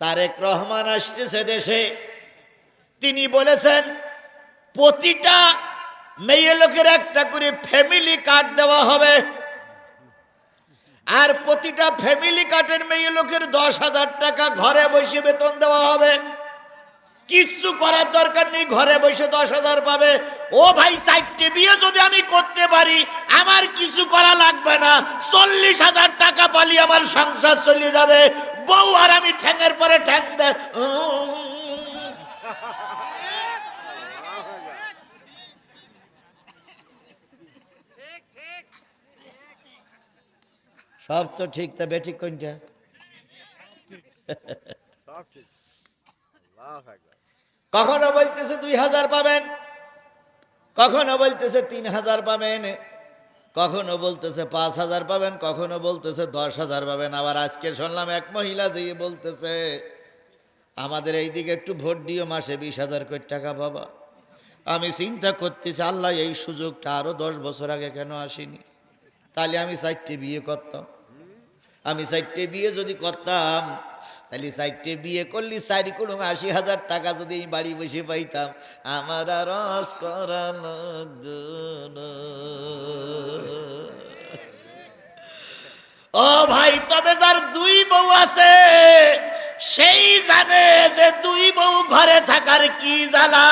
তারেক রহমান আসতেছে দেশে। তিনি বলেছেন, প্রতিটা মেয়ে লোকের একটা করে ফ্যামিলি কার্ড দেওয়া হবে। আর প্রতিটা ফ্যামিলি কার্ডের মেয়ে লোকের দশ হাজার টাকা ঘরে বসে বেতন দেওয়া হবে। কিচ্ছু করার দরকার নেই, ঘরে বসে দশ হাজার পাবে। ও ভাই, চারটে বিয়ে যদি আমি করতে পারি, আমার কিছু করা লাগবে না। চল্লিশ হাজার টাকা পালি আমার সংসার চলে যাবে। বউ আর আমি ঠ্যাঙের পরে ঠ্যাং দে সব তো ঠিক, তা বেঠিক কোনটা? কখনো বলতেছে দুই হাজার পাবেন, কখনো বলতেছে তিন হাজার পাবেন। কখনো বলতেছে পাঁচ হাজার পাবেন, কখনো বলতেছে দশ হাজার পাবেন। আবার আজকে শুনলাম এক মহিলা যেয়ে বলতেছে, আমাদের এই দিকে একটু ভোট দিও মাসে বিশ হাজার কোটি টাকা বাবা আমি চিন্তা করতেছি, আল্লাহ, এই সুযোগটা আরও দশ বছর আগে কেন আসেনি? তাহলে আমি চারটে বিয়ে করতাম। আমি চারটে বিয়ে যদি করতাম, তাহলে চারটে বিয়ে করলি চারি কোনো আশি হাজার টাকা যদি বাড়ি বসে পাইতাম। আমার আর রস ও ভাই, তবে যার দুই বউ আছে, সেই জানে যে দুই বউ ঘরে থাকার কি জ্বালা।